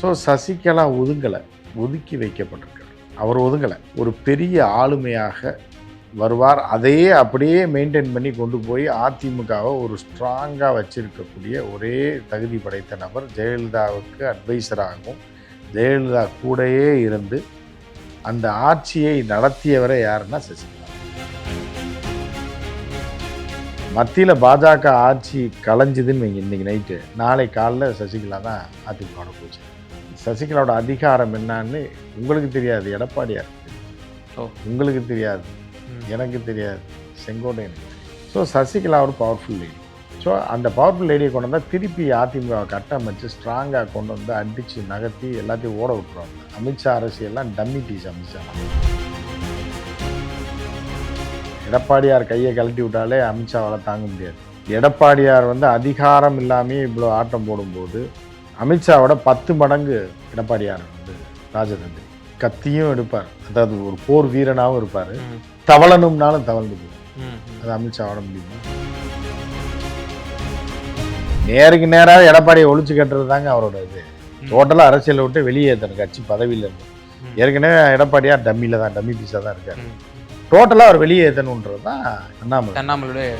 So Sasikala ஒதுங்கலை ஒதுக்கி வைக்கப்பட்டிருக்கார். அவர் ஒதுங்கலை. ஒரு பெரிய ஆளுமையாக வருவார். அதையே அப்படியே மெயின்டைன் பண்ணி கொண்டு போய் அதிமுகவை ஒரு ஸ்ட்ராங்காக வச்சிருக்கக்கூடிய ஒரே தகுதி படைத்த நபர் ஜெயலலிதாவுக்கு அட்வைசராகவும் ஜெயலலிதா கூடயே இருந்து அந்த ஆட்சியை நடத்தியவரை யாருன்னா சசிகலா. மத்தியில் பாஜக ஆட்சி கலைஞ்சுதுன்னு வைங்க இன்னைக்கு நைட்டு நாளை காலைல சசிகலா தான் அதிமுகவோட போச்சு. சசிகலாவோட அதிகாரம் என்னன்னு உங்களுக்கு தெரியாது எடப்பாடியார். உங்களுக்கு தெரியாது. எனக்கு தெரியாது செங்கோட்டையனுக்கு ஸோ சசிகலா ஒரு பவர்ஃபுல் லேடி ஸோ அந்த பவர்ஃபுல் லேடியை கொண்டு வந்தால் திருப்பி அதிமுக கட்டமைச்சு ஸ்ட்ராங்காக கொண்டு வந்து அடித்து நகர்த்தி எல்லாத்தையும் ஓட விட்டுருவாங்க. அமித்ஷா அரசியெல்லாம் டம்மி பீஸ் அமித்ஷா. எடப்பாடியார் கையை கழட்டி விட்டாலே அமித்ஷாவால் தாங்க முடியாது. எடப்பாடியார் வந்து அதிகாரம் இல்லாமல் இவ்வளோ ஆட்டம் போடும்போது அமித்ஷாவோட பத்து மடங்கு எடப்பாடியார் வந்து ராஜதந்திரி. கத்தியும் எடுப்பார். அதாவது ஒரு போர் வீரனாகவும் இருப்பார். தவளனும்னாலும் தவழ்ந்து போகும். அது அமித்ஷாவோட முடியுமா நேருக்கு நேராக எடப்பாடியை ஒழிச்சு கட்டுறது தாங்க அவரோட இது. டோட்டலாக அரசியலை விட்டு வெளியேற்றணும் கட்சி பதவியில இருந்து. ஏற்கனவே எடப்பாடியார் டம்மியில் தான் டம்மி பீஸாக தான் இருக்காரு. டோட்டலாக அவர் வெளியேற்றணுன்றது தான் அண்ணாமலை. அண்ணாமலையுடைய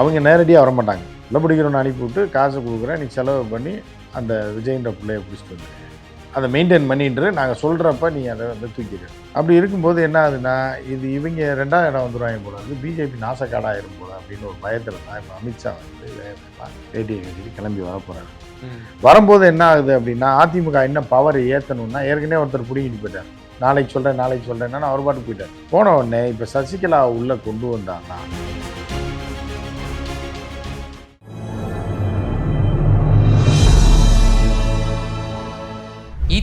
அவங்க நேரடியாக வர மாட்டாங்க இல்லை பிடிக்கிறவனை அனுப்பி விட்டு காசு கொடுக்குறேன். நீ செலவு பண்ணி அந்த விஜய்ன்ற பிள்ளைய பிடிச்சிட்டு வந்து அதை மெயின்டைன் பண்ணிட்டு நாங்கள் சொல்கிறப்ப நீ அதை வந்து தூக்கிடு. அப்படி இருக்கும்போது என்ன ஆகுதுன்னா இது இவங்க ரெண்டாவது இடம் வந்துடுவாங்க போல அது பிஜேபி நாசக்காடாயிரும் போல அப்படின்னு ஒரு பயத்தில் தான் இப்போ அமித்ஷா வந்து வேட்டியை கட்டிட்டு கிளம்பி வர போகிறாரு வரும்போது என்ன ஆகுது அப்படின்னா அதிமுக என்ன பவர் ஏற்றணும்னா ஏற்கனவே ஒருத்தர் பிடிங்கிட்டு போயிட்டார். நாளைக்கு சொல்கிறேன் நாளைக்கு சொல்கிறேன்னா அவர் பாட்டு போயிட்டார். போன உடனே இப்போ சசிகலா உள்ளே கொண்டு வந்தாங்கன்னா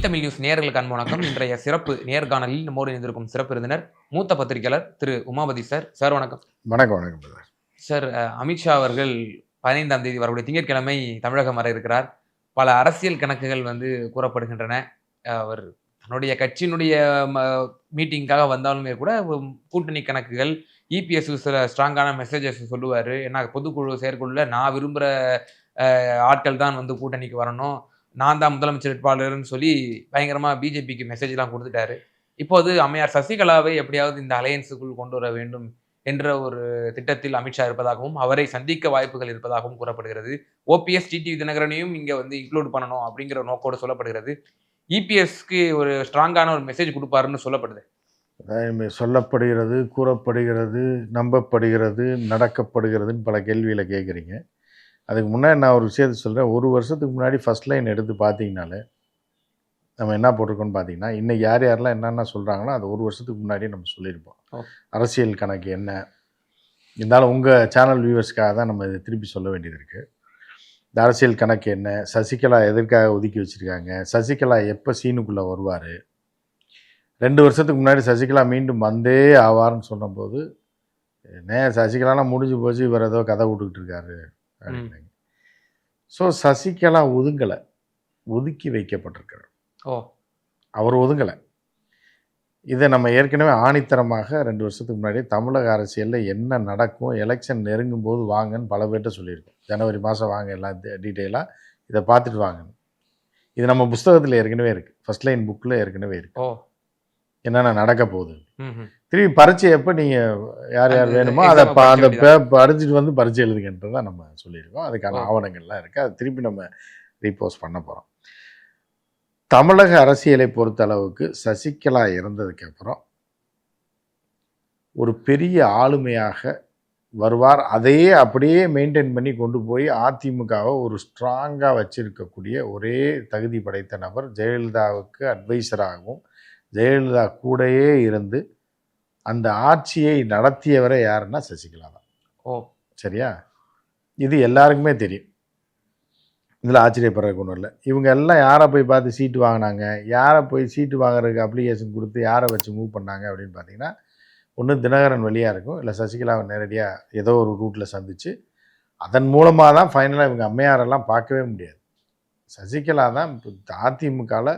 தமிழ் நியூஸ் நேயர்களுக்கு அன்பு வணக்கம். இன்றைய சிறப்பு நேர்காணலில் நம்மோடு இணைந்திருக்கும் சிறப்பு விருந்தினர் மூத்த பத்திரிகையாளர் திரு உமாபதி சார். சார் வணக்கம். வணக்கம் வணக்கம். சார் அமித்ஷா அவர்கள் பதினைந்தாம் தேதி வரக்கூடிய திங்கட்கிழமை தமிழகம் வர இருக்கிறார். பல அரசியல் கணக்குகள் வந்து கூறப்படுகின்றன. அவர் தன்னுடைய கட்சியினுடைய மீட்டிங்காக வந்தாலுமே கூட கூட்டணி கணக்குகள் இபிஎஸ் சில ஸ்ட்ராங்கான மெசேஜஸ் சொல்லுவார். ஏன்னா பொதுக்குழு செயற்குழுல நான் விரும்புகிற ஆட்கள் தான் வந்து கூட்டணிக்கு வரணும். நான் தான் முதலமைச்சர் வேட்பாளர்னு சொல்லி பயங்கரமாக பிஜேபிக்கு மெசேஜ்லாம் கொடுத்துட்டாரு. இப்போது அம்மையார் சசிகலாவை எப்படியாவது இந்த அலையன்ஸுக்குள் கொண்டு வர வேண்டும் என்ற ஒரு திட்டத்தில் அமித்ஷா இருப்பதாகவும் அவரை சந்திக்க வாய்ப்புகள் இருப்பதாகவும் கூறப்படுகிறது. ஓபிஎஸ் டிடிவி தினகரனையும் இங்கே வந்து இன்க்ளூட் பண்ணணும் அப்படிங்கிற நோக்கோடு சொல்லப்படுகிறது. இபிஎஸ்க்கு ஒரு ஸ்ட்ராங்கான ஒரு மெசேஜ் கொடுப்பாருன்னு சொல்லப்படுது. சொல்லப்படுகிறது கூறப்படுகிறது நம்பப்படுகிறது நடக்கப்படுகிறதுன்னு பல கேள்விகளை கேட்குறீங்க. அதுக்கு முன்னாடி நான் ஒரு விஷயத்த சொல்கிறேன் ஒரு வருஷத்துக்கு முன்னாடி ஃபர்ஸ்ட் லைன் எடுத்து பார்த்தீங்கனாலே நம்ம என்ன போட்டிருக்கோம்னு பார்த்தீங்கன்னா இன்னைக்கு யார் யாரெல்லாம் என்னென்ன சொல்கிறாங்களோ அது ஒரு வருஷத்துக்கு முன்னாடியே நம்ம சொல்லியிருப்போம். அரசியல் கணக்கு என்ன? இருந்தாலும் உங்கள் சேனல் வியூவர்ஸ்க்காக தான் நம்ம இதை திருப்பி சொல்ல வேண்டியது இருக்குது இந்த அரசியல் கணக்கு என்ன? சசிகலா எதற்காக ஒதுக்கி வச்சுருக்காங்க? சசிகலா எப்போ சீனுக்குள்ளே வருவார்? ரெண்டு வருஷத்துக்கு முன்னாடி சசிகலா மீண்டும் வந்தே ஆவார்னு சொன்னபோது என்ன சசிகலாலாம் முடிஞ்சு போச்சு இவர் ஏதோ கதை விட்டுக்கிட்டு இருக்காரு. அப்படின்னாங்க ஸோ சசிகலா ஒதுங்கலை. ஒதுக்கி வைக்கப்பட்டிருக்கிறார். ஓ. அவர் ஒதுங்கலை. இதை நம்ம ஏற்கனவே ஆணித்தரமாக ரெண்டு வருஷத்துக்கு முன்னாடி தமிழக அரசியலில் என்ன நடக்கும் எலெக்ஷன் நெருங்கும் போது வாங்கன்னு பல பேர்கிட்ட சொல்லியிருக்கோம். ஜனவரி மாதம் வாங்க எல்லாம் டீட்டெயிலாக இதை பார்த்துட்டு வாங்கன்னு. இது நம்ம புஸ்தகத்தில் ஏற்கனவே இருக்குது ஃபர்ஸ்ட் லைன் புக்கில் ஏற்கனவே இருக்குது ஓ. என்னென்ன நடக்க போகுது? திருப்பி பரீட்சை எப்போ நீங்கள் யார் யார் வேணுமோ அதை அந்த படிச்சுட்டு வந்து பரீட்சை எழுதுங்கன்றது தான் நம்ம சொல்லியிருக்கோம். அதுக்கான. ஆவணங்கள்லாம் இருக்குது அதை திருப்பி நம்ம ரீபோஸ்ட் பண்ண போகிறோம் தமிழக அரசியலை பொறுத்த அளவுக்கு சசிகலா இறந்ததுக்கு அப்புறம் ஒரு பெரிய ஆளுமையாக வருவார். அதையே அப்படியே மெயின்டைன் பண்ணி கொண்டு போய் அதிமுகவை ஒரு ஸ்ட்ராங்காக வச்சிருக்கக்கூடிய ஒரே தகுதி படைத்த நபர் ஜெயலலிதாவுக்கு அட்வைசராகவும் ஜெயலலிதா கூடயே இருந்து அந்த ஆட்சியை நடத்தியவரே யாருன்னா சசிகலா தான். ஓ. சரியா? இது எல்லாருக்குமே தெரியும். இதில் ஆச்சரியப்படுறதுக்கு ஒன்றும் இல்லை. இவங்க எல்லாம் யாரை போய் பார்த்து சீட்டு வாங்கினாங்க? யாரை போய் சீட்டு வாங்குறதுக்கு அப்ளிகேஷன் கொடுத்து யாரை வச்சு மூவ் பண்ணாங்க அப்படின்னு பார்த்தீங்கன்னா ஒன்று தினகரன் வழியாக இருக்கும். இல்லை சசிகலாவை நேரடியாக ஏதோ ஒரு ரூட்டில் சந்தித்து அதன் மூலமாக தான் ஃபைனலாக இவங்க அம்மையாரெல்லாம் பார்க்கவே முடியாது. சசிகலா தான் இப்போ அதிமுகவில்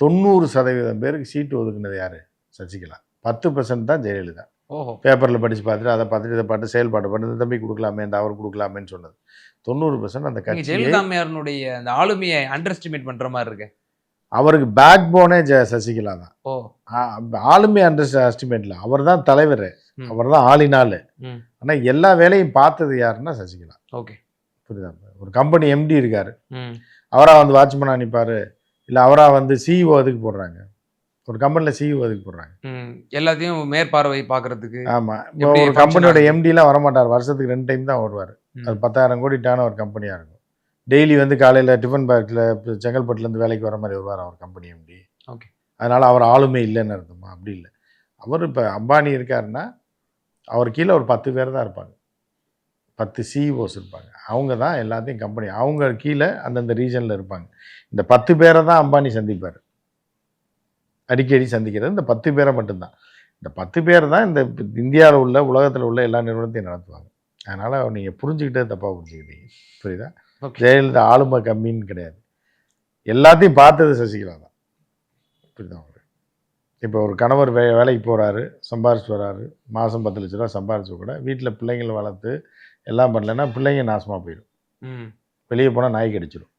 தொண்ணூறு சதவீதம் பேருக்கு சீட்டு ஒதுக்குனது யார்? சசிகலா. பத்து பர்சன்ட் தான் ஜெயலலிதா. ஓஹோ. பேப்பரில் படித்து பார்த்துட்டு அதை பார்த்துட்டு இதை பார்த்து செயல்பாடு பண்ணி இந்த தம்பி கொடுக்கலாமே இந்த அவர் கொடுக்கலாமேன்னு சொன்னது. தொண்ணூறு பர்சன்ட் அந்த கட்சியை ஜெயலலிதா அந்த ஆளுமையை அண்டர் எஸ்டிமேட் பண்ற மாதிரி இருக்கு. அவருக்கு பேக் போனே ஜெ சசிகலா தான். ஓ. ஆளுமை அண்டர் எஸ்டிமேட்டில் அவர் தான் தலைவர். அவர் தான் ஆளினாள். ஆனால் எல்லா வேலையும் பார்த்தது யாருன்னா சசிகலா. ஓகே. புரியுதா? ஒரு கம்பெனி எம்டி இருக்காரு. அவராக வந்து வாட்ச்மேனாக நிற்பார் இல்லை அவராக வந்து சிஇஓ அதுக்கு போடுறாங்க. ஒரு கம்பெனியில் சிஇஓ அதுக்கு போடுறாங்க. எல்லாத்தையும் மேற்பார்வை பார்க்கறதுக்கு ஆமாம் இப்போ ஒரு கம்பெனியோட? எம்டிலாம் வரமாட்டார். வருஷத்துக்கு ரெண்டு டைம் தான் வருவார். அது பத்தாயிரம் கோடி டான ஒரு கம்பெனியாக இருக்கும். டெய்லி வந்து காலையில் டிஃபன் பேக்கில் செங்கல்பட்டுலேருந்து வேலைக்கு வர மாதிரி வருவார் அவர் கம்பெனி எம்டி Okay. அதனால் அவர் ஆளுமை இல்லைன்னு அர்த்தமா? அப்படி இல்லை. அவர் இப்போ அம்பானி இருக்காருன்னா அவர் கீழே ஒரு பத்து பேர் தான் இருப்பாங்க. பத்து சிஇஓஸ் இருப்பாங்க. அவங்க தான் எல்லாத்தையும் கம்பெனி அவங்க கீழே அந்தந்த ரீஜனில் இருப்பாங்க. இந்த பத்து பேரை தான் அம்பானி சந்திப்பார். அடிக்கடி சந்திக்கிறது இந்த பத்து பேரை மட்டும்தான். இந்த பத்து பேர் தான் இந்த இந்தியாவில் உள்ள உலகத்தில் உள்ள எல்லா நிறுவனத்தையும் நடத்துவாங்க. அதனால் நீங்கள் புரிஞ்சுக்கிட்டே தப்பாக புரிஞ்சுக்கிட்டீங்க. புரியுதா? ஜெயலலிதா ஆளுமை கம்மின்னு கிடையாது. எல்லாத்தையும் பார்த்தது சசிகலா தான். புரியுதா உங்களுக்கு? இப்போ ஒரு கணவர் வே வேலைக்கு போகிறாரு சம்பாரிச்சு வராரு. மாதம் பத்து லட்ச ரூபா சம்பாரிச்சு கூட வீட்டில் பிள்ளைங்களை வளர்த்து எல்லாம் பண்ணலைன்னா பிள்ளைங்க நாசமாக போயிடும். ம். வெளியே போனால் நாய் கடிச்சிடும்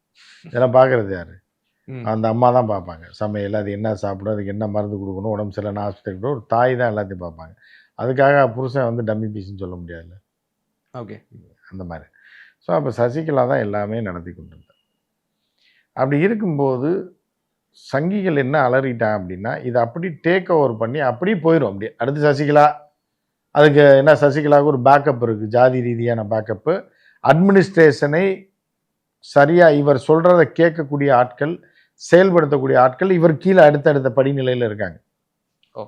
இதெல்லாம் பார்க்குறது யார்? அந்த அம்மா தான் பார்ப்பாங்க சமையல் அது என்ன சாப்பிடும் அதுக்கு என்ன மருந்து கொடுக்கணும் உடம்பு சரியில்லைன்னா ஹாஸ்பிட்டல் ஒரு தாய் தான் எல்லாத்தையும் பார்ப்பாங்க அதுக்காக புருஷன் வந்து டம்மி பீஸ்ன்னு சொல்ல முடியாதுல்ல? ஓகே. அந்த மாதிரி. ஸோ அப்போ சசிகலா தான் எல்லாமே நடத்தி கொண்டு இருந்தார் அப்படி இருக்கும்போது சங்கிகள் என்ன அலறிட்டான் அப்படின்னா இதை அப்படி டேக் ஓவர் பண்ணி அப்படியே போயிடும் அப்படியே அடுத்து சசிகலா. அதுக்கு என்ன சசிகலாவுக்கு ஒரு பேக்கப் இருக்குது ஜாதி ரீதியான பேக்கப்பு அட்மினிஸ்ட்ரேஷனை சரியாக இவர் சொல்கிறத கேட்கக்கூடிய ஆட்கள் செயல்படுத்தக்கூடிய ஆட்கள் இவர் கீழே அடுத்தடுத்த படிநிலையில் இருக்காங்க. ஓ.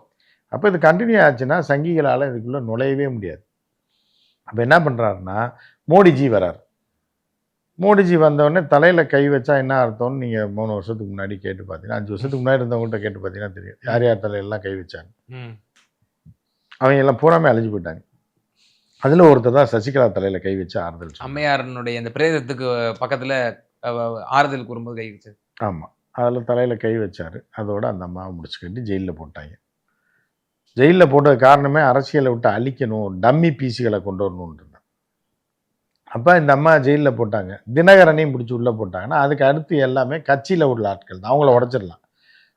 அப்போ இது கண்டினியூ ஆச்சுன்னா சங்கிகளால் இதுக்குள்ளே நுழையவே முடியாது. அப்போ என்ன பண்ணுறாருன்னா மோடிஜி வரார். மோடிஜி வந்தவுடனே தலையில் கை வச்சா என்ன அர்த்தம்னு நீங்கள் மூணு வருஷத்துக்கு முன்னாடி கேட்டு பார்த்தீங்கன்னா அஞ்சு வருஷத்துக்கு முன்னாடி இருந்தவங்கள்ட்ட கேட்டு பார்த்தீங்கன்னா தெரியும். யார் யார் தலையெல்லாம் கை வச்சாங்க? அவங்க எல்லாம் பூராமே அழிஞ்சு போயிட்டாங்க. அதில் ஒருத்தர் தான் சசிகலா தலையில் கை வச்சு ஆறுதல். அம்மையாரனுடைய அந்த பிரேதத்துக்கு பக்கத்துல ஆறுதல் கூறும்போது கை வச்சு ஆமாம் அதில் தலையில் கை வச்சார். அதோட அந்த அம்மாவை முடிச்சு கட்டி ஜெயிலில் போட்டாங்க. ஜெயிலில் போட்டது காரணமே அரசியலை விட்டு அழிக்கணும் டம்மி பீஸுகளை கொண்டு இருந்தான் அப்போ இந்த அம்மா ஜெயிலில் போட்டாங்க. தினகரனையும் பிடிச்சி உள்ளே போட்டாங்கன்னா அதுக்கு அடுத்து எல்லாமே கட்சியில் உள்ள ஆட்கள் தான். அவங்கள உடச்சிடலாம்.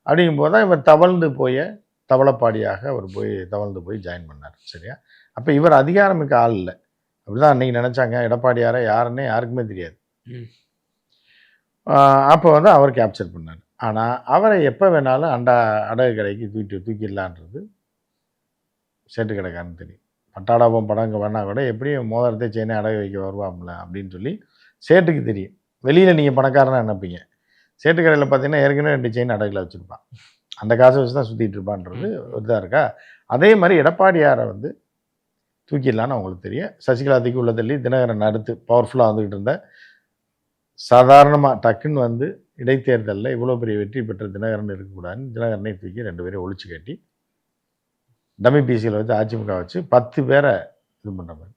அப்படிங்கும்போது தான் இவர் தவழ்ந்து போய் தவளப்பாடியாக அவர் போய் தவழ்ந்து போய் ஜாயின் பண்ணார் சரியா? அப்போ இவர் அதிகாரமிக்க ஆள் இல்லை. அப்படிதான் அன்னைக்கு நினச்சாங்க. எடப்பாடியாரை யாருன்னே யாருக்குமே தெரியாது. அப்போ வந்து அவர் கேப்சர் பண்ணார். ஆனால் அவரை எப்போ வேணாலும் அண்டா அடகு கடைக்கு தூக்கி தூக்கிடலான்றது சேட்டு கடைக்காரன்னு தெரியும். பட்டாடாபம் படங்க வேணா கூட எப்படியும் மோதிரத்தை செயினை அடகு வைக்க வருவாம்ல அப்படின்னு சொல்லி சேட்டுக்கு தெரியும். வெளியில் நீங்கள் பணக்காரனா நினைப்பீங்க. சேட்டு கடையில் பார்த்தீங்கன்னா ஏற்கனவே ரெண்டு செயின் அடகுல வச்சுருப்பான். அந்த காசை வச்சு தான் சுற்றிட்டு இருப்பான்றது இதாக இருக்கா? அதே மாதிரி எடப்பாடியாரை வந்து தூக்கிடலான்னு அவங்களுக்கு தெரியும். சசிகலா தூக்கி உள்ள தள்ளி தினகரன் அடுத்து பவர்ஃபுல்லாக வந்துக்கிட்டு இருந்த சாதாரணமாக டக்குன்னு வந்து இடைத்தேர்தலில் இவ்வளோ பெரிய வெற்றி பெற்ற தினகரன் இருக்கக்கூடாதுன்னு தினகரனை தூக்கி ரெண்டு பேரையும் ஒழிச்சு கட்டி டம்மி பிசியில் வச்சு அதிமுக வச்சு பத்து பேரை இது பண்ணுற மாதிரி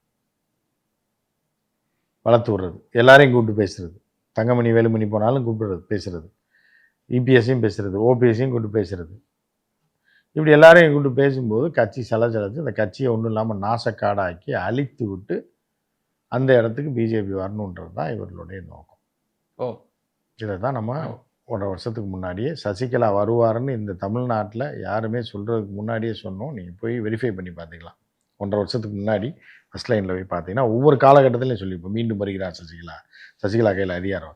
வளர்த்து விடுறது. எல்லாரையும் கூப்பிட்டு பேசுறது. தங்கமணி வேலுமணி போனாலும் கூப்பிடுறது பேசுறது. இபிஎஸ்ஸையும் பேசுறது ஓபிஎஸ்ஸையும் கூப்பிட்டு பேசுறது. இப்படி எல்லாரையும் கூப்பிட்டு பேசும்போது கட்சி சலச்சலச்சு அந்த கட்சியை ஒன்றும் இல்லாமல் நாசக்காடாக்கி அழித்து விட்டு அந்த இடத்துக்கு பிஜேபி வரணுன்றது தான் இவர்களுடைய நோக்கம். ஓ. இதை தான் நம்ம ஒன்றரை வருஷத்துக்கு முன்னாடியே சசிகலா வருவாருன்னு இந்த தமிழ்நாட்டில் யாருமே சொல்கிறதுக்கு முன்னாடியே சொன்னோம். நீங்கள் போய் வெரிஃபை பண்ணி பார்த்துக்கலாம். ஒன்றரை வருஷத்துக்கு முன்னாடி ஃபஸ்ட் லைனில் போய் பார்த்தீங்கன்னா ஒவ்வொரு காலகட்டத்திலையும் சொல்லியிருப்போம். மீண்டும் வருகிறார் சசிகலா. சசிகலா கையில் அதிகாரம்.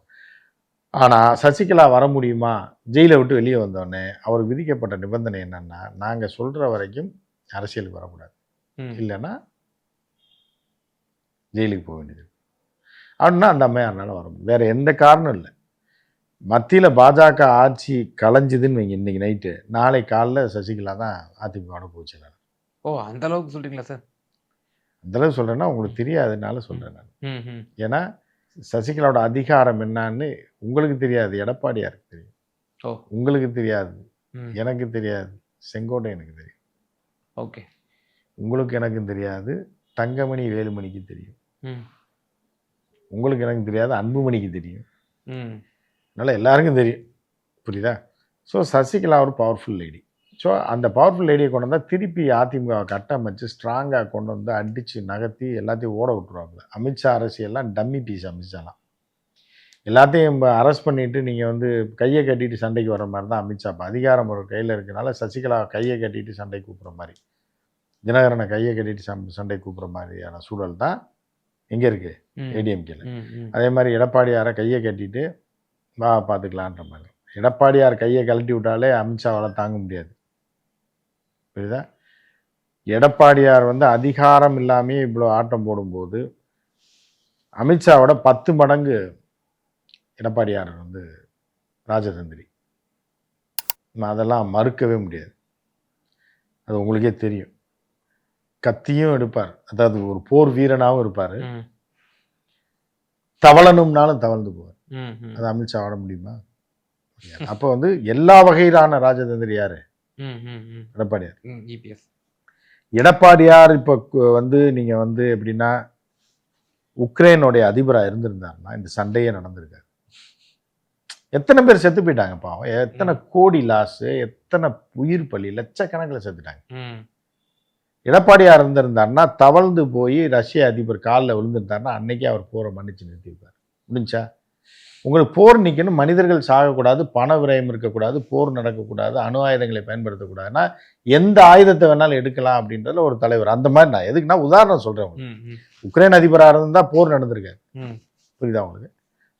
ஆனால் சசிகலா வர முடியுமா? ஜெயிலை விட்டு வெளியே வந்தோடனே அவருக்கு விதிக்கப்பட்ட நிபந்தனை என்னன்னா நாங்கள் சொல்கிற வரைக்கும் அரசியலுக்கு வரக்கூடாது. இல்லைன்னா ஜெயிலுக்கு போக வேண்டியது அப்படின்னா அந்த அம்மையாருனால வர முடியும். வேற எந்த காரணம் இல்லை. மத்தியில் பாஜக ஆட்சி கலைஞ்சுதுன்னு வைங்க இன்னைக்கு நைட்டு நாளை காலைல சசிகலா தான் அதிமுகவோட போச்சு ஓ அந்த அளவுக்கு சொல்றீங்களா சார்? அந்தளவு சொல்கிறேன்னா உங்களுக்கு தெரியாதுனால சொல்கிறேன் நான். ஏன்னா சசிகலாவோட அதிகாரம் என்னன்னு உங்களுக்கு தெரியாது. எடப்பாடியாருக்கு தெரியும். ஓ. உங்களுக்கு தெரியாது. எனக்கு தெரியாது. செங்கோட்டை எனக்கு தெரியும். ஓகே. உங்களுக்கு எனக்கும் தெரியாது. தங்கமணி வேலுமணிக்கு தெரியும். உங்களுக்கு எனக்கு தெரியாது. அன்புமணிக்கு தெரியும். அதனால் எல்லாருக்கும் தெரியும். புரியுதா? ஸோ சசிகலா ஒரு பவர்ஃபுல் லேடி ஸோ அந்த பவர்ஃபுல் லேடியை கொண்டு வந்தால் திருப்பி அதிமுக கட்டமைச்சு ஸ்ட்ராங்காக கொண்டு வந்து அடித்து நகர்த்தி எல்லாத்தையும் ஓட விட்டுருவாங்க அமித்ஷா அரசியெல்லாம் டம்மி பீஸ் அமித்ஷாலாம். எல்லாத்தையும் அரெஸ்ட் பண்ணிட்டு நீங்கள் வந்து கையை கட்டிட்டு சண்டைக்கு வர மாதிரி தான் அமித்ஷா. இப்போ அதிகாரம் ஒரு கையில் இருக்கனால சசிகலா கையை கட்டிட்டு சண்டை கூப்பிட்ற மாதிரி. தினகரனை கையை கட்டிட்டு சம்- சண்டை கூப்பிட்ற மாதிரியான சூழல் தான் எங்கே இருக்குது ஏடிஎம்கேல. அதே மாதிரி எடப்பாடியாரை கையை கட்டிட்டு வா பார்த்துக்கலான்ற மாதிரி. எடப்பாடியார் கையை கழட்டி விட்டாலே அமித்ஷாவால் தாங்க முடியாது. புரியுதா? எடப்பாடியார் வந்து அதிகாரம் இல்லாமையே இவ்வளோ ஆட்டம் போடும்போது அமித்ஷாவோட பத்து மடங்கு எடப்பாடியார் வந்து ராஜதந்திரி. அதெல்லாம் மறுக்கவே முடியாது. அது உங்களுக்கே தெரியும். கத்தியும் எடுப்பார். அதாவது ஒரு போர் வீரனாகவும் இருப்பார். தவளனும்னாலும் தவழ்ந்து போவார். அது அமித்ஷா ஆட முடியுமா. அப்போ வந்து எல்லா வகையிலான ராஜதந்திரி யாரு. எடப்பாடியார். EPS. எடப்பாடியார் இப்போ வந்து நீங்க வந்து எப்படின்னா உக்ரைனுடைய அதிபராக இருந்திருந்தாருன்னா இந்த சண்டையே நடந்திருக்காது. எத்தனை பேர் செத்து போயிட்டாங்க பாவம். எத்தனை கோடி லாஸ் எத்தனை உயிர் பலி லட்சக்கணக்கில் செத்துட்டாங்க. எடப்பாடியார் இருந்திருந்தாருன்னா தவழ்ந்து போய் ரஷ்ய அதிபர் காலில் விழுந்திருந்தாருன்னா அன்னைக்கே அவர் போரை மன்னிச்சு நிறுத்தியிருப்பார். முடிஞ்சா உங்களுக்கு போர் நிற்கணும் மனிதர்கள் சாகக்கூடாது பண விரயம் இருக்கக்கூடாது போர் நடக்கக்கூடாது அணு ஆயுதங்களை பயன்படுத்தக்கூடாதுன்னா எந்த ஆயுதத்தை வேணாலும் எடுக்கலாம் அப்படின்றதுல ஒரு தலைவர். அந்த மாதிரி நான் எதுக்குன்னா உதாரணம் சொல்கிறேன் உக்ரைன் அதிபராக இருந்தால் போர் நடந்திருக்காரு. புரியுதா உங்களுக்கு?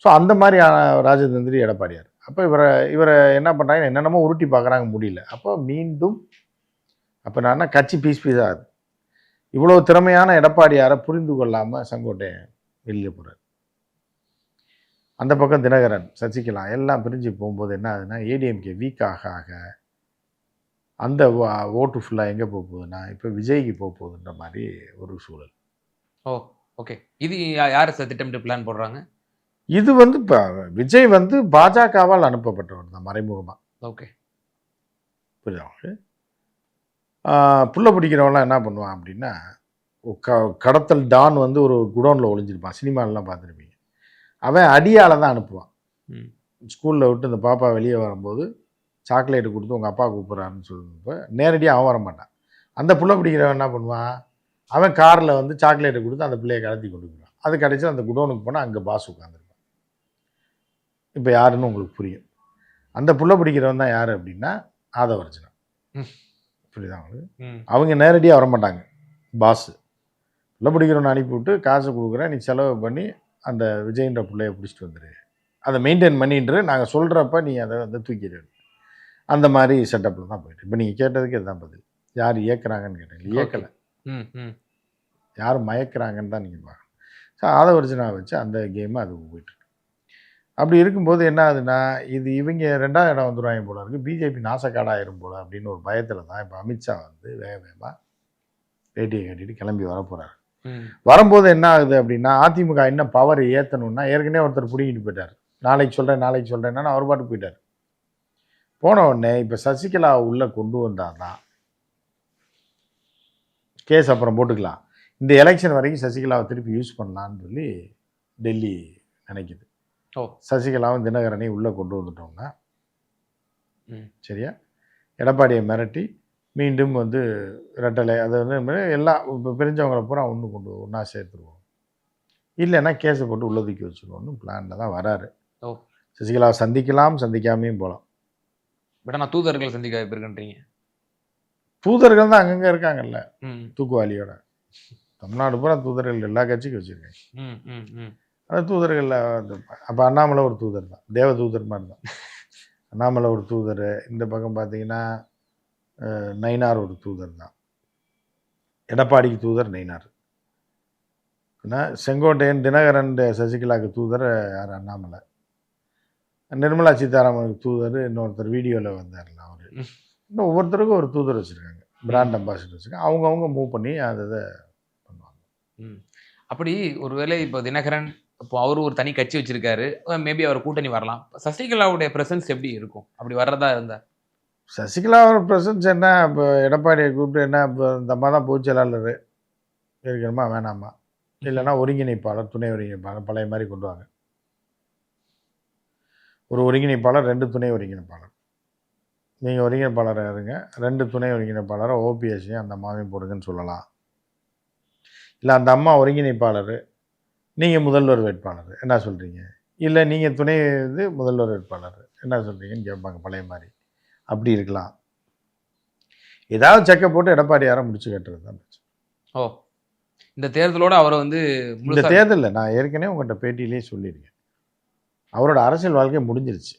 ஸோ அந்த மாதிரியான ராஜதந்திரி எடப்பாடியார். அப்போ இவரை இவரை என்ன பண்ணுறாங்க என்னென்னமோ உருட்டி பார்க்குறாங்க முடியல. அப்போ மீண்டும் அப்போ நான் கட்சி பீஸ் பீஸ் ஆகுது. இவ்வளோ திறமையான எடப்பாடியாரை புரிந்து கொள்ளாமல் செங்கோட்டையன் வெளியே போகிறார் அந்த பக்கம் தினகரன் சசிகலா எல்லாம் பிரிஞ்சு போகும்போது என்ன ஆகுதுன்னா ஏடிஎம்கே வீக் ஆக ஆக அந்த ஓட்டு ஃபுல்லாக எங்கே போக போகுதுன்னா இப்போ விஜய்க்கு போக போகுதுன்ற மாதிரி ஒரு சூழல். ஓ ஓகே இது யாரு சார் திட்டமிட்டு பிளான் போடுறாங்க? இது வந்து இப்போ விஜய் வந்து பாஜகவால் அனுப்பப்பட்டவர் தான் மறைமுகமாக ஓகே புரியுதா புள்ள பிடிக்கிறவன்லாம் என்ன பண்ணுவான் அப்படின்னா க கடத்தல் டான் வந்து ஒரு குடோனில் ஒளிஞ்சிருப்பான். சினிமாலெலாம் பார்த்துருப்பீங்க. அவன் அடியால் தான் அனுப்புவான். ஸ்கூலில் விட்டு இந்த பாப்பா வெளியே வரும்போது சாக்லேட்டு கொடுத்து உங்கள் அப்பா கூப்பிட்றாருன்னு சொல்லுறப்ப நேரடியாக அவன் வர மாட்டான் அந்த புள்ள பிடிக்கிறவன் என்ன பண்ணுவான்? அவன் காரில் வந்து சாக்லேட்டை கொடுத்து அந்த பிள்ளையை கடத்தி கொண்டு போயிடுவான். அது கடைசி அந்த குடோனுக்கு போனால் அங்கே பாஸ் உட்காந்துருப்பான் இப்போ யாருன்னு உங்களுக்கு புரியும். அந்த புள்ள பிடிக்கிறவன் தான் யார் அப்படின்னா ஆதவர்ஜனா. புரியுதா உங்களுக்கு? ம். அவங்க நேரடியாக வர மாட்டாங்க பாஸு பிள்ளை பிடிக்கிறவனை அனுப்பிவிட்டு காசு கொடுக்குறேன் நீ செலவு பண்ணி அந்த விஜய்ன்ற பிள்ளைய பிடிச்சிட்டு வந்துடு அதை மெயின்டைன் பண்ணிட்டு நாங்கள் சொல்கிறப்ப நீ அதை வந்து தூக்கிடு. அந்த மாதிரி செட்டப்பில் தான் போயிட்டு. இப்போ நீங்கள் கேட்டதுக்கு இதுதான் பதில். யார் இயக்குறாங்கன்னு கேட்டீங்க. இயக்கலை. ம் ம். யார் மயக்கிறாங்கன்னு தான் நீங்கள் பார்க்கணும். ஸோ அதை ஒரிஜினா வச்சு அந்த கேமை அது போயிட்டு. அப்படி இருக்கும்போது என்ன ஆகுதுன்னா இது இவங்க ரெண்டாவது இடம் வந்துடுவாங்க போல இருக்குது பிஜேபி நாசக்காடாயிரும் போல அப்படின்னு ஒரு பயத்தில் தான் இப்போ அமித்ஷா வந்து வேக வேகமாக பேட்டியை கட்டிட்டு கிளம்பி வர போகிறாரு வரும்போது என்ன ஆகுது அப்படின்னா அதிமுக இன்னும் பவர் ஏற்றணும்னா ஏற்கனவே ஒருத்தர் பிடிங்கிட்டு போயிட்டார். நாளைக்கு சொல்கிறேன் நாளைக்கு சொல்கிறேன்னா அவர் பாட்டு போயிட்டார். போன உடனே இப்போ சசிகலா உள்ளே கொண்டு வந்தால் தான் கேஸ் அப்புறம் போட்டுக்கலாம். இந்த எலெக்ஷன் வரைக்கும் சசிகலாவை திருப்பி யூஸ் பண்ணலான்னு சொல்லி டெல்லி நினைக்குது. ஓ. சசிகலாவும் தினகரனையும் உள்ளே கொண்டு வந்துட்டோம்னா ம். சரியா? எடப்பாடியை மிரட்டி மீண்டும் வந்து ரெட்டலை அது வந்து எல்லாம் இப்போ பிரிஞ்சவங்களை பூரா ஒன்று கொண்டு ஒன்றா சேர்த்துருவோம். இல்லைன்னா கேஸை போட்டு உள்ள தூக்கி வச்சுருவோம்னு பிளானில் தான் வராரு. ஓ. சசிகலாவை சந்திக்கலாம் சந்திக்காமையும் போகலாம் பட் ஆனால் தூதர்கள் சந்திக்க வாய்ப்பு இருக்குன்றீங்க. தூதர்கள் தான் அங்கங்கே இருக்காங்கல்ல. தூக்குவாளியோட. தமிழ்நாடு பூரா தூதர்கள் எல்லா கட்சிக்கும் ம் அந்த தூதர்களில் அப்போ அண்ணாமலை ஒரு தூதர் தான். தேவ தூதர் மாதிரி தான். அண்ணாமலை ஒரு தூதர். இந்த பக்கம் பார்த்தீங்கன்னா நயினார் ஒரு தூதர் தான். எடப்பாடிக்கு தூதர் நயினார் செங்கோட்டையன் தினகரன் சசிகலாவுக்கு தூதர் யார்? அண்ணாமலை. நிர்மலா சீதாராமனுக்கு தூதர் இன்னொருத்தர் வீடியோவில் வந்தார்ல அவர். இன்னும் ஒவ்வொருத்தருக்கும் ஒரு தூதர் வச்சுருக்காங்க. பிராண்ட் அம்பாசிடர் வச்சுருக்காங்க. அவங்கவுங்க மூவ் பண்ணி அதை இதை பண்ணுவாங்க. ம். அப்படி ஒருவேளை இப்போ தினகரன் இப்போ அவரு ஒரு தனி கட்சி வச்சிருக்காரு. மேபி அவர் கூட்டணி வரலாம். சசிகலாவுடைய பிரசன்ஸ் எப்படி இருக்கும்? அப்படி வர்றதா இருந்தால் சசிகலாவோட ப்ரெசன்ஸ் என்ன? இப்போ எடப்பாடியை கூப்பிட்டு என்ன? இப்போ இந்த அம்மா தான் பொதுச் இருக்கணுமா? வேணாமா? இல்லைன்னா ஒருங்கிணைப்பாளர் துணை ஒருங்கிணைப்பாளர் பழைய மாதிரி கொண்டு வாங்க. ஒரு ஒருங்கிணைப்பாளர் ரெண்டு துணை ஒருங்கிணைப்பாளர். நீங்கள் ஒருங்கிணைப்பாளராக இருங்க. ரெண்டு துணை ஒருங்கிணைப்பாளரை ஓபிஎஸ்ஸையும் அந்த அம்மாவையும் போடுங்கன்னு சொல்லலாம். இல்லை அந்த அம்மா ஒருங்கிணைப்பாளர் நீங்கள் முதல்வர் வேட்பாளர். என்ன சொல்கிறீங்க இல்லை நீங்கள் துணை இது முதல்வர் வேட்பாளர். என்ன சொல்கிறீங்கன்னு கேட்பாங்க பழைய மாதிரி. அப்படி இருக்கலாம். ஏதாவது செக்கை போட்டு எடப்பாடியாரை முடிச்சு கட்டுறது தான். ஓ இந்த தேர்தலோட அவரை வந்து இந்த தேர்தலில் நான் ஏற்கனவே உங்கள்கிட்ட பேட்டியிலே சொல்லியிருக்கேன். அவரோட அரசியல் வாழ்க்கை முடிஞ்சிருச்சு.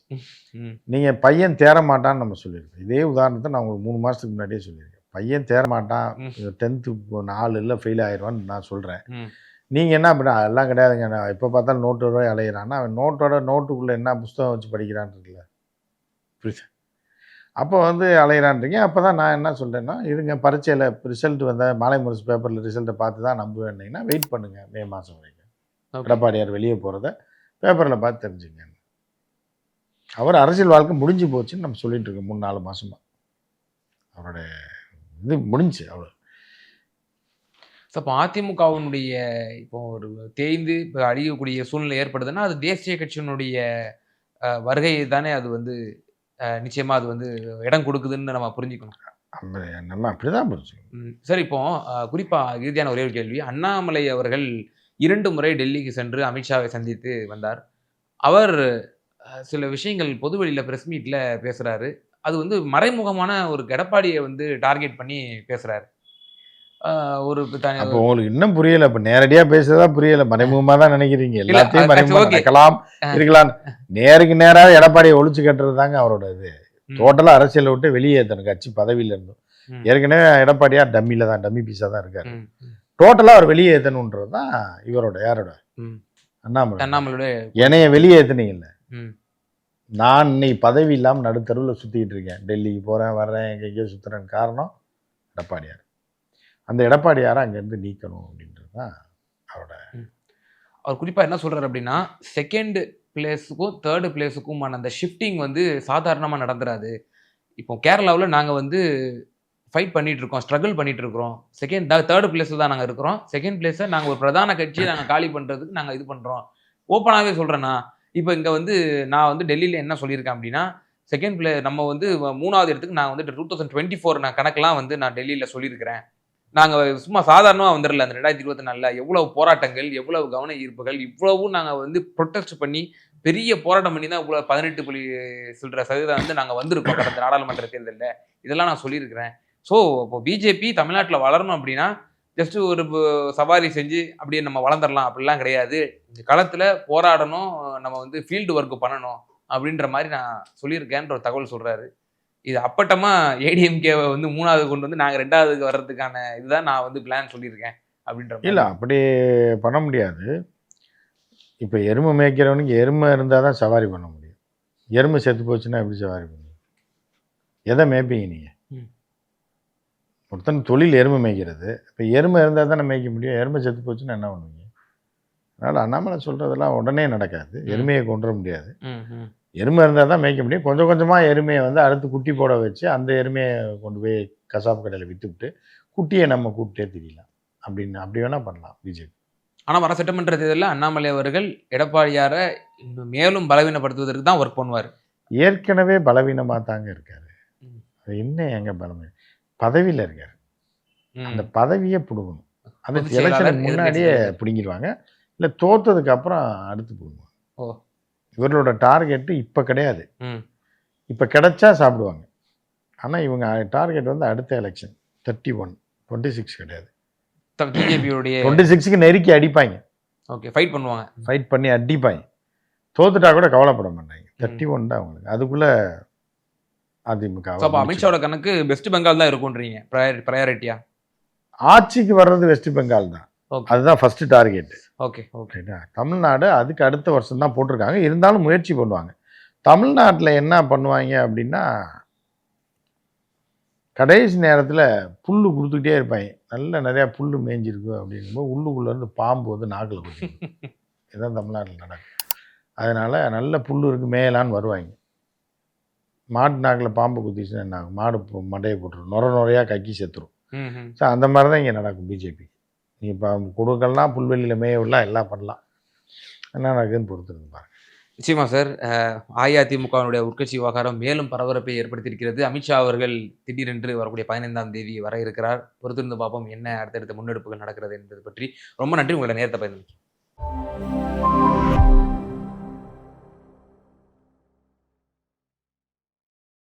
நீங்கள் பையன் தேர மாட்டான்னு நம்ம சொல்லியிருக்கோம். இதே உதாரணத்தை நான் உங்களுக்கு மூணு மாதத்துக்கு முன்னாடியே சொல்லியிருக்கேன். பையன் தேர மாட்டான் ம். டென்த்து நாலு இல்லை ஃபெயில் ஆயிடுவான்னு நான் சொல்கிறேன். நீங்கள் என்ன பண்ண அதெல்லாம் கிடையாதுங்க. நான் எப்போ பார்த்தாலும் நோட்டோட அலையிறான்னா அவன் நோட்டோட நோட்டுக்குள்ளே என்ன புஸ்தகம் வச்சு படிக்கிறான்னு இருக்குல்ல. புரியுது? அப்போ வந்து அலையிறான்றீங்க. அப்போ தான் நான் என்ன சொல்கிறேன்னா இருங்க பரீட்சையில் ரிசல்ட் வந்த மாலை முரசு பேப்பரில் ரிசல்ட்டை பார்த்து தான் நம்புவேன்னீங்கன்னா வெயிட் பண்ணுங்கள் மே மாதம் வரைக்கும். எடப்பாடியார் வெளியே போகிறத பேப்பரில் பார்த்து தெரிஞ்சுங்க. அவர் அரசியல் வாழ்க்கை முடிஞ்சு போச்சுன்னு நம்ம சொல்லிட்டு இருக்கோம் மூணு நாலு மாசமா. அவரோட இது முடிஞ்சு அவ்வளோ ஸோ இப்போ அதிமுகவினுடைய இப்போ ஒரு தேய்ந்து இப்போ அழியக்கூடிய சூழ்நிலை ஏற்படுதுன்னா அது தேசிய கட்சியினுடைய வருகை தானே அது வந்து அஹ், நிச்சயமா அது வந்து இடம் கொடுக்குதுன்னு நம்ம புரிஞ்சுக்கணும். நம்ம நம்ம அப்படி தான் புரிஞ்சுக்கணும் சரி இப்போ அஹ், குறிப்பா இறுதியான ஒரே ஒரு கேள்வி. அண்ணாமலை அவர்கள் இரண்டு முறை டெல்லிக்கு சென்று அமித்ஷாவை சந்தித்து வந்தார். அவர் சில விஷயங்கள் பொதுவெளியில் பிரஸ் மீட்ல பேசுறாரு. அது வந்து மறைமுகமான ஒரு எடப்பாடியை வந்து டார்கெட் பண்ணி பேசுறாரு. அஹ், ஒரு அப்போ உங்களுக்கு இன்னும் புரியல இப்போ நேரடியா பேசுறதா புரியல. மறைமுகமா தான் நினைக்கிறீங்க. எல்லாத்தையும் மறைமுகமா ஆ. இருக்கலாம் நேருக்கு நேரா எடப்பாடியை ஒழிச்சு கட்டுறது தாங்க அவரோட இது. டோட்டலா அரசியலை விட்டு வெளியேற்றணும் கட்சி பதவியில இருந்தும் ஏற்கனவே எடப்பாடியார் டம்மியில தான் டம்மி பீஸா தான் இருக்காரு. டோட்டலா அவர் வெளியேற்றணுன்றது தான் இவரோட யாரோட. அண்ணாமலை அண்ணாமலையுடைய என்னைய வெளியேற்றினீங்கல்ல நான் இன்னைக்கு பதவி இல்லாமல் நடுத்தருவில் சுற்றிக்கிட்டு இருக்கேன். டெல்லிக்கு போகிறேன் வர்றேன் எங்கெங்கேயோ சுற்றுறேன் காரணம் எடப்பாடியார். அந்த எடப்பாடியாரை அங்கேருந்து நீக்கணும் அப்படின்றது தான் அவரோட அவர் குறிப்பாக என்ன சொல்கிறார் அப்படின்னா செகண்ட் பிளேஸுக்கும் தேர்டு பிளேஸுக்குமான அந்த ஷிஃப்டிங் வந்து சாதாரணமாக நடந்துடாது இப்போ கேரளாவில் நாங்கள் வந்து ஃபைட் பண்ணிட்டு இருக்கோம் ஸ்ட்ரகிள் பண்ணிட்டு இருக்கிறோம் செகண்ட் தேர்டு பிளேஸ்ல தான் நாங்கள் இருக்கிறோம். செகண்ட் பிளேஸை நாங்கள் ஒரு பிரதான கட்சியை நாங்கள் காலி பண்ணுறதுக்கு நாங்கள் இது பண்ணுறோம் ஓப்பனாகவே சொல்கிறேன்னா இப்போ இங்கே வந்து நான் வந்து டெல்லியில் என்ன சொல்லியிருக்கேன் அப்படின்னா செகண்ட் பிளே நம்ம வந்து மூணாவது இடத்துக்கு நான் வந்து டூ தௌசண்ட் டுவெண்ட்டி ஃபோர் நான் கணக்கெலாம் வந்து நான் டெல்லியில் சொல்லியிருக்கிறேன். நாங்கள் சும்மா சாதாரணமாக வந்துடல அந்த ரெண்டாயிரத்தி இருபத்தி நாலில். எவ்வளவு போராட்டங்கள் எவ்வளவு கவன ஈர்ப்புகள் இவ்வளவும் நாங்கள் வந்து ப்ரொட்டஸ்ட் பண்ணி பெரிய போராட்டம் பண்ணி தான் இவ்வளோ பதினெட்டு புள்ளி சில்லற சதவீதம் வந்து நாங்கள் வந்திருக்கோம் கடந்த நாடாளுமன்ற தேர்தலில். இதெல்லாம் நான் சொல்லியிருக்கிறேன். ஸோ இப்போ பிஜேபி தமிழ்நாட்டில் வளரணும் அப்படின்னா ஜஸ்ட் ஒரு சவாரி செஞ்சு அப்படியே நம்ம வளர்ந்துடலாம் அப்படிலாம் கிடையாது. இந்த களத்தில் போராடணும் நம்ம வந்து ஃபீல்டு ஒர்க்கு பண்ணணும் அப்படின்ற மாதிரி நான் சொல்லியிருக்கேன்ற ஒரு தகவல் சொல்கிறாரு இது அப்பட்டமா ஏடிஎம்கே வந்து மூணாவது கொண்டு வந்து நாங்கள் ரெண்டாவதுக்கு வர்றதுக்கான இதுதான் நான் வந்து பிளான் சொல்லியிருக்கேன் அப்படின்ற. இல்லை அப்படி பண்ண முடியாது. இப்போ எருமை மேய்க்கிறவனுக்கு எருமை இருந்தால் தான் சவாரி பண்ண முடியும். எருமை செத்து போச்சுன்னா எப்படி சவாரி பண்ணுவீங்க எதை மேய்ப்பீங்க நீங்கள். ஒருத்தன் தொழில் எருமை மேய்க்கிறது. இப்போ எருமை இருந்தால் தானே மேய்க்க முடியும். எருமை செத்து போச்சுன்னா என்ன பண்ணுவீங்க? அதனால் அண்ணாமலை சொல்கிறதெல்லாம் உடனே நடக்காது. எருமையை கொண்டு வர முடியாது எருமை இருந்தால் தான் மேய்க்க முடியும். கொஞ்சம் கொஞ்சமாக எருமையை வந்து அடுத்து குட்டி போட வச்சு அந்த எருமையை கொண்டு போய் கசாப்பு கடையில் விற்றுவிட்டு குட்டியை நம்ம கூப்பிட்டே திரியலாம். அப்படின்னு அப்படி வேணால் பண்ணலாம் பிஜேபி ஆனால் வர சட்டமன்ற தேர்தலில் அண்ணாமலை அவர்கள் எடப்பாடியாரை இன்னும் மேலும் பலவீனப்படுத்துவதற்கு தான் ஒர்க் பண்ணுவார். ஏற்கனவே பலவீனமாக தாங்க இருக்காரு. அது இன்னும் எங்க பலமே பதவியில் இருக்காரு. அந்த பதவியை பிடுங்கணும். அந்த எலெக்ஷனுக்கு முன்னாடியே. பிடுங்கிடுவாங்க இல்லை தோத்ததுக்கு அப்புறம் அடுத்து பிடுங்குவாங்க. ஓ. இவர்களோட டார்கெட்டு இப்போ கிடையாது. இப்போ கிடைச்சா சாப்பிடுவாங்க. ஆனால் இவங்க டார்கெட் வந்து அடுத்த election thirty one twenty six கிடையாது பிஜேபியுடைய டுவெண்ட்டி சிக்ஸ்க்கு நெருக்கி அடிப்பாங்க. ஓகே ஃபைட் பண்ணுவாங்க. ஃபைட் பண்ணி அடிப்பாங்க. தோத்துட்டா கூட கவலைப்பட மாட்டாங்க. தேர்ட்டி ஒன் தான் அவங்களுக்கு. அதுக்குள்ள அதிமுக அப்போ அமித்ஷாவோட கணக்கு வெஸ்ட் பெங்கால் தான் இருக்கும்ன்றீங்க ப்ரையாரிட்டியா ஆட்சிக்கு வர்றது வெஸ்ட் பெங்கால் தான். அதுதான் ஃபர்ஸ்ட் டார்கெட் ஓகே ஓகே ரைட்டா தமிழ்நாடு அதுக்கு அடுத்த வருஷம் தான் போட்டிருக்காங்க. இருந்தாலும் முயற்சி பண்ணுவாங்க. தமிழ்நாட்டில் என்ன பண்ணுவாங்க அப்படின்னா கடைசி நேரத்தில் புல் கொடுத்துக்கிட்டே இருப்பாங்க. நல்ல நிறையா புல் மேய்ஞ்சிருக்கு அப்படிங்கும்போது உள்ளுக்குள்ளேருந்து பாம்பு வந்து நாக்கில் குத்திக்கும் இதுதான் தமிழ்நாட்டில் நடக்கும். அதனால் நல்ல புல் இருக்கு மேயலான்னு வருவாங்க. மாட்டு நாக்கில் பாம்பு குத்திச்சுன்னா என்ன ஆகும்? மாடு மண்டையை போட்டுரும். நுர நுறையாக கக்கி செத்துரும். ஸோ அந்த மாதிரி தான் இங்கே நடக்கும் பிஜேபி நீ இப்போ கொடுக்கலாம் புல்வெளியில் மேய விடலாம் எல்லாம் பண்ணலாம் என்ன நடக்குதுன்னு பொறுத்து பாருங்க நிச்சயமா சார். அஇஅதிமுகவினுடைய உட்கட்சி விவகாரம் மேலும் பரபரப்பை ஏற்படுத்தியிருக்கிறது. அமித்ஷா அவர்கள் திடீரென்று வரக்கூடிய 15ஆம் தேதி வர இருக்கிறார். பொறுத்திருந்து பார்ப்போம் என்ன அடுத்தடுத்த முன்னெடுப்புகள் நடக்கிறது என்பது பற்றி. ரொம்ப நன்றி உங்களோட நேரத்தை பகிர்ந்தமைக்கு.